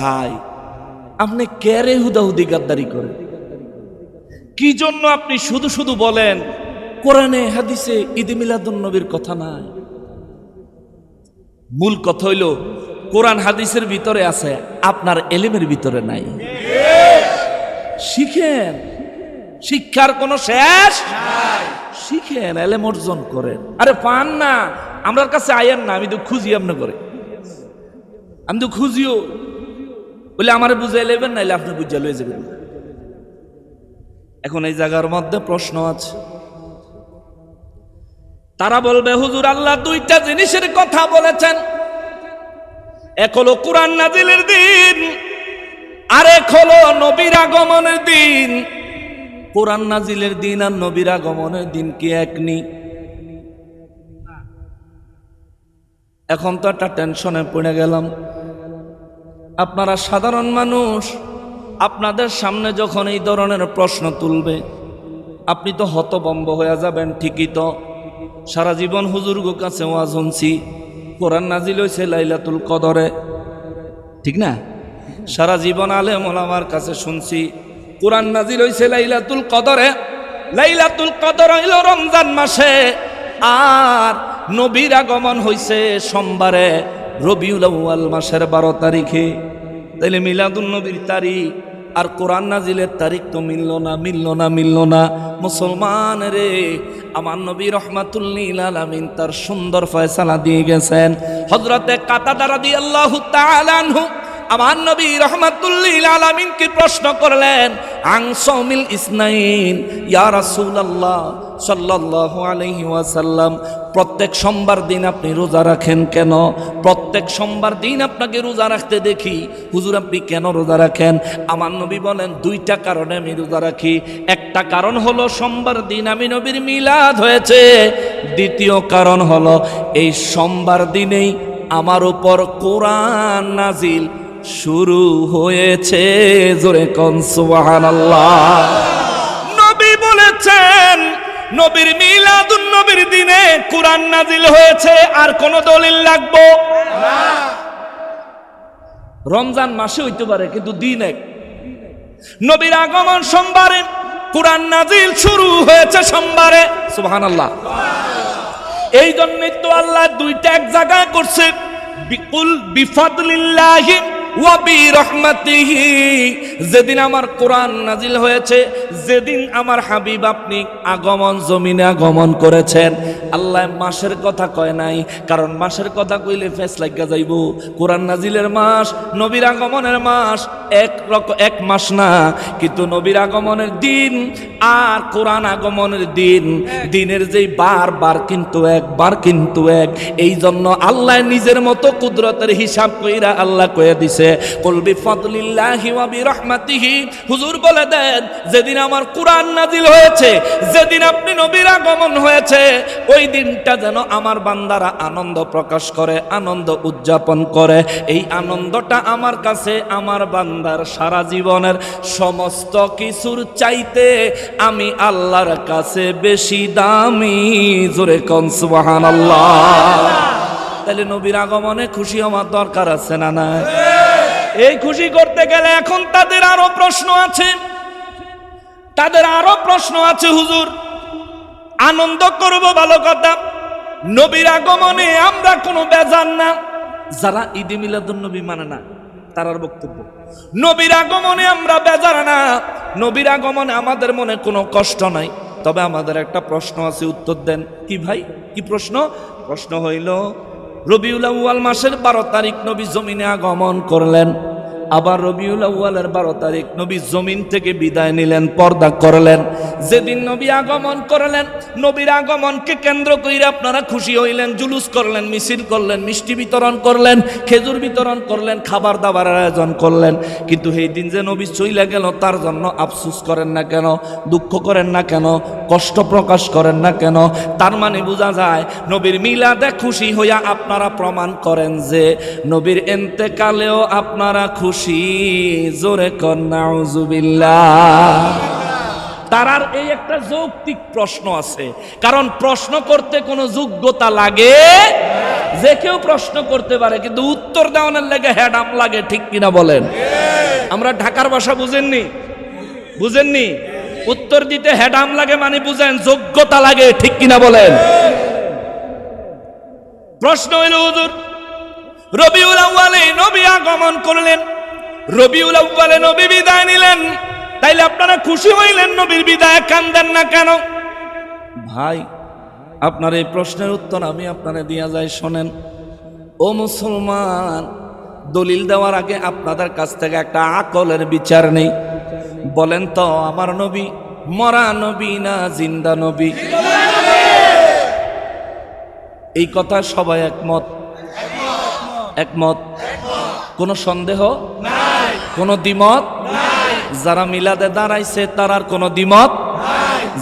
ভাই, আপনি ক্যারে হুদাহুদি গাদ্দারি করেন? কি জন্য আপনি শুধু শুধু বলেন, কোরআনে, হাদিসে ঈদ মিলাদুন নবীর কথা নাই? মূল কথা হইল, কোরআন, হাদিসের ভিতরে আছে, আপনার এলিমের ভিতরে নাই। শিখেন। শিক্ষার কোনো শেষ শিখেন, এলেম অর্জন করেন। আরে পান না আমার কাছে আয়েন না, আমি তো খুঁজি আপনি করে আমি তো খুঁজিও। বলে আমার বুঝাই লেবেন নাইলে আপনি বুঝা লয়ে যাবেন। এখন এই জায়গার মধ্যে প্রশ্ন আছে। তারা বলবে, হুজুর আল্লাহ দুইটা জিনিসের কথা বলেছেন। এক হলো কোরআন নাজিলের দিন, আরেক হলো নবীর আগমনের দিন। কোরআন নাজিলের দিন আর নবীর আগমনের দিন কি এক নি এখন তো একটা টেনশনে পড়ে গেলাম। আপনারা সাধারণ মানুষ, আপনাদের সামনে যখন এই ধরনের প্রশ্ন তুলবে, আপনি তো হতবম্ব হয়ে যাবেন, ঠিকই তো। সারা জীবন হুজুর গো কাছে ওয়াজ শুনছি, কোরআন নাজিল হয়েছে লাইলাতুল কদরে। ঠিক না? সারা জীবন আলে মোলামার কাছে শুনছি, কোরআন নাজিল হয়েছে লাইলাতুল কদরে, লাইলাতুল কদর হইল রমজান মাসে, আর নবীর আগমন হইছে সোমবারে। রবিউল আউয়াল মাসের বারো তারিখে। তাইলে মিলাদুন নবীর তারিখ আর কোরআন নাজিলের তারিখ তো মিলল না মিলল না মিলল না। মুসলমান রে, আমার নবী রহমাতুল্লিল আলামিন তার সুন্দর ফয়সালা দিয়ে গেছেন। হজরতে কাতাদারা দিয়ে আল্লাহ আমার নবী রহমাতুল্লিল আলামিনকে প্রশ্ন করলেন আং সৌমিল ইসনাইন, ইয়া রাসূলুল্লাহ সাল্লাল্লাহু আলাইহি ওয়াসাল্লাম, প্রত্যেক সোমবার দিন আপনি রোজা রাখেন কেন? প্রত্যেক সোমবার দিন আপনাকে রোজা রাখতে দেখি। হুজুর, আপনি কেন রোজা রাখেন? আমার নবী বলেন, দুইটা কারণে আমি রোজা রাখি। একটা কারণ হলো, সোমবার দিন আমি নবীর মিলাদ হয়েছে। দ্বিতীয় কারণ হলো, এই সোমবার দিনেই আমার উপর কোরআন নাজিল শুরু হয়েছে। জোরে কন সুবহানাল্লাহ। নবী বলেছেন নবীর মিলাদুন নবীর দিনে কোরআন নাজিল হয়েছে, আর কোন দলিল লাগবো? রমজান মাসে হইতে পারে, কিন্তু দিন এক। নবীর আগমন সোমবারে, কোরআন নাজিল শুরু হয়েছে সোমবারে। সুবহানাল্লাহ। এই জন্যই তো আল্লাহ দুইটা এক জায়গায় করছে, বিকুল বিফাদলিল্লাহি যেদিন আমার কোরআন নাজিল হয়েছে, যেদিন আমার হাবিব আপনি আগমন, জমিনে আগমন করেছেন। আল্লাহ মাসের কথা কয় নাই, কারণ মাসের কথা কইলে ফেস লাগা যাইব। কোরআন নাজিলের মাস, নবীর আগমনের মাস, এক রক এক মাস না, কিন্তু নবীর আগমনের দিন আর কোরআন আগমনের দিন। দিনের যেই বার বার কিন্তু এক, বার কিন্তু এক। এই জন্য আল্লাহ নিজের মতো কুদরতের হিসাব কইরা আল্লাহ কয়ে দিছে। কলবি ফদলিল্লাহি ওয়া বিরহমাতিহি। হুজুর বলে দেন, যেদিন আমার কোরআন নাজিল হয়েছে, যেদিন আপনি নবীর আগমন হয়েছে, ওই দিনটা যেন আমার বান্দারা আনন্দ প্রকাশ করে, আনন্দ উদযাপন করে। এই আনন্দটা আমার কাছে, আমার বান্দার সারা জীবনের সমস্ত কিছুর চাইতে আমি আল্লাহর কাছে বেশি দামি। জোরে কন সুবহানাল্লাহ। তাহলে নবীর আগমনে খুশি হওয়ার দরকার আছে না না এই খুশি করতে গেলে এখন তাদের আরও প্রশ্ন আছে। তাদের আরও প্রশ্ন আছে, হুজুর। আনন্দ করব ভালো কথা। নবীর আগমনে আমরা কোনো বেজান না। যারা ঈদে মিলাদুন নবী মানে না তারার বক্তব্য। নবীর আগমনে আমরা বেজার না। নবীর আগমনে আমাদের মনে কোনো কষ্ট নাই। তবে আমাদের একটা প্রশ্ন আছে, উত্তর দেন। কি ভাই? কি প্রশ্ন? প্রশ্ন হইল রবিউল আউয়াল মাসের বারো তারিখ নবী জমিনে আগমন করলেন। আবার রবিউল আউয়ালের বারো তারিখ নবী জমিন থেকে বিদায় নিলেন, পর্দা করলেন। যেদিন নবী আগমন করলেন, নবীর আগমনকে কেন্দ্র করে আপনারা খুশি হইলেন, জুলুস করলেন, মিছিল করলেন, মিষ্টি বিতরণ করলেন, খেজুর বিতরণ করলেন, খাবার দাবার আয়োজন করলেন। কিন্তু এই দিন যে নবী চইলে গেল, তার জন্য আফসুস করেন না কেন, দুঃখ করেন না কেন কষ্ট প্রকাশ করেন না কেন? তার মানে বোঝা যায়, নবীর মিলাদে খুশি হইয়া আপনারা প্রমাণ করেন যে নবীর এন্তেকালেও আপনারা খুশি। জোরে কন্যাউজুবিল্লাহ তারার এই একটা যৌক্তিক প্রশ্ন আছে। কারণ প্রশ্ন করতে কোনো যোগ্যতা লাগে? যে কেউ প্রশ্ন করতে পারে, কিন্তু উত্তর দেওয়ানোর লেগে হ্যাডাম লাগে, ঠিক কিনা বলেন? আমরা ঢাকার ভাষা বুঝেননি? বুঝেননি? উত্তর দিতে হ্যাডাম লাগে মানে বুঝেন যোগ্যতা লাগে, ঠিক কিনা বলেন? প্রশ্ন হইল, হুজুর, রবিউল আউ্বালে নবী আগমন করলেন, রবিউল আউ্বালে নবী বিদায় নিলেন, তাইলে আপনারা খুশি হইলেন নবীর বিদায়, কান্দেন না কেন? ভাই, আপনার এই প্রশ্নের উত্তর আমি আপনারা দিয়া যাই, শোনেন। ও মুসলমান, দলিল দেওয়ার আগে আপনাদের কাছ থেকে একটা আকলের বিচার নেই। বলেন তো, আমার নবী, মরা নবী না জিন্দা নবী? এই কথা সবাই একমত? একমত? কোনো সন্দেহ? কোনো দ্বিমত? যারা মিলাদে দাঁড়াইছে, তার আর কোনো দ্বিমত?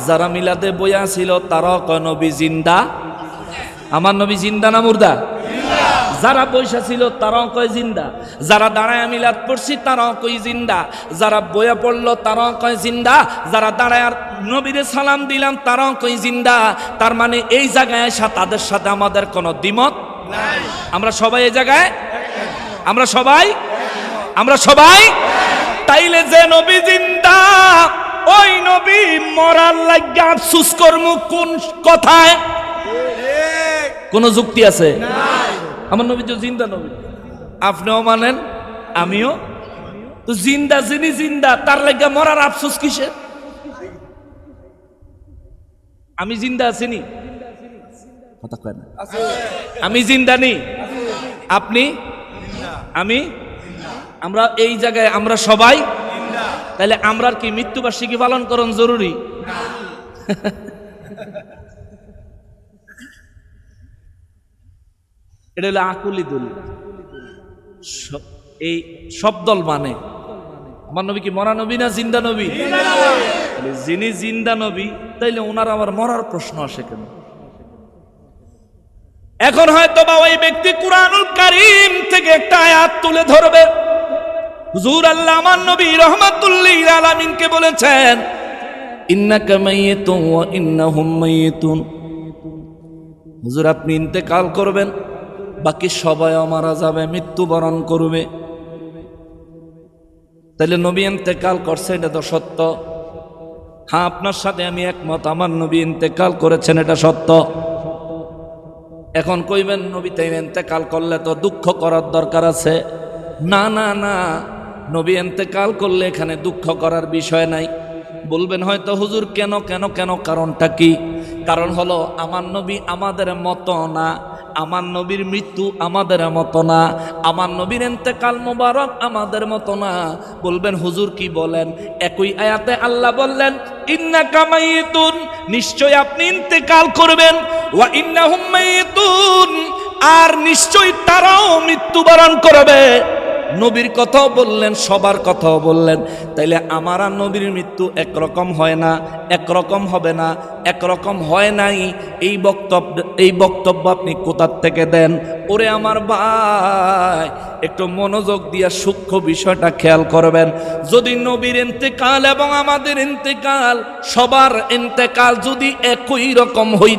যারা মিলাদে বইয়া ছিল, তারাও কয়, নবী জিন্দা? আমার নবী জিন্দা না মুর্দা? যারা পয়সা ছিল, তারাও কয় জিন্দা। যারা দাঁড়ায় মিলাদ পড়ছি, তারাও কই জিন্দা। যারা বইয়া পড়ল, তারাও কয় জিন্দা। যারা দাঁড়ায় আর নবীরে সালাম দিলাম, তারাও কই জিন্দা। তার মানে এই জায়গায় আসা তাদের সাথে আমাদের কোনো দ্বিমত আমরা সবাই এই জায়গায়? আমরা সবাই? আমরা সবাই? তাইলে যে নবী জিন্দা, ওই নবী মরার লাগে আফসুস কর্ম কোন কথায়? কোন যুক্তি আছে? আমার নবী তো জিন্দা নবী। আপনিও মানেন আমিও। তো জিন্দা যিনি জিন্দা তার লাগে মরার আফসোস কিসের? আমি জিন্দা কথা কয় না। আমি জিন্দা নি। আপনি? আমি? আমরা এই জায়গায় আমরা সবাই। তাহলে আমরা কি মৃত্যুবার্ষিকী পালন করণ জরুরি? এটা হলো আকুলি দলিল। এই সব দল মানে? আমার নবী কি মরা নবী না জিন্দা নবী? যিনি জিন্দা নবী, তাইলে ওনার আবার মরার প্রশ্ন আসে কেন? এখন হয়তো বা ওই ব্যক্তি কুরআনুল কারীম থেকে একটা আয়াত তুলে ধরবে। হুজুর আল্লাহ আমার নবী রহমাতুল্লিল আলামিনকে বলেছেন, ইন্নাকা মাইয়িতুন ওয়া ইন্নাহুম মাইয়িতুন। হুজুর, আপনি ইন্তেকাল করবেন। বাকি সবাই মারা যাবে, মৃত্যুবরণ করবে। তাহলে নবী ইন্তেকাল করছে, এটা তো সত্য। হ্যাঁ আপনার সাথে আমি একমত, আমার নবী ইন্তেকাল করেছেন, এটা সত্য। এখন কইবেন, নবী তাই ইন্তেকাল করলে তো দুঃখ করার দরকার আছে। না না না, নবী ইন্তেকাল করলে এখানে দুঃখ করার বিষয় নাই। বলবেন হয়তো, হুজুর, কেন কেন কেন, কারণটা কি? কারণ হলো, আমার নবী আমাদের মতো না। আমার নবীর মৃত্যু আমাদের মতো না। আমার নবীর কাল মোবারক আমাদের মতো না। বলবেন, হুজুর কি বলেন? একই আয়াতে আল্লাহ বললেন ইন্না কামাইতুন নিশ্চয় আপনি ইন্তেকাল করবেন। ওয়া ইন্নাহুম মাইতুন, আর নিশ্চয় তারাও মৃত্যুবরণ করবে। নবীর কথাও বললেন, সবার কথাও বললেন। তাইলে আমার আর নবীর মৃত্যু একরকম হয় না, একরকম হবে না, একরকম হয় নাই। এই বক্তব্য এই বক্তব্য আপনি কোথার থেকে দেন? ওরে আমার ভাই, একটু মনোযোগ দিয়া সূক্ষ্ম বিষয়টা খেয়াল করবেন। যদি নবীর ইন্তেকাল এবং আমাদের ইন্তেকাল, সবার ইন্তেকাল যদি একই রকম হই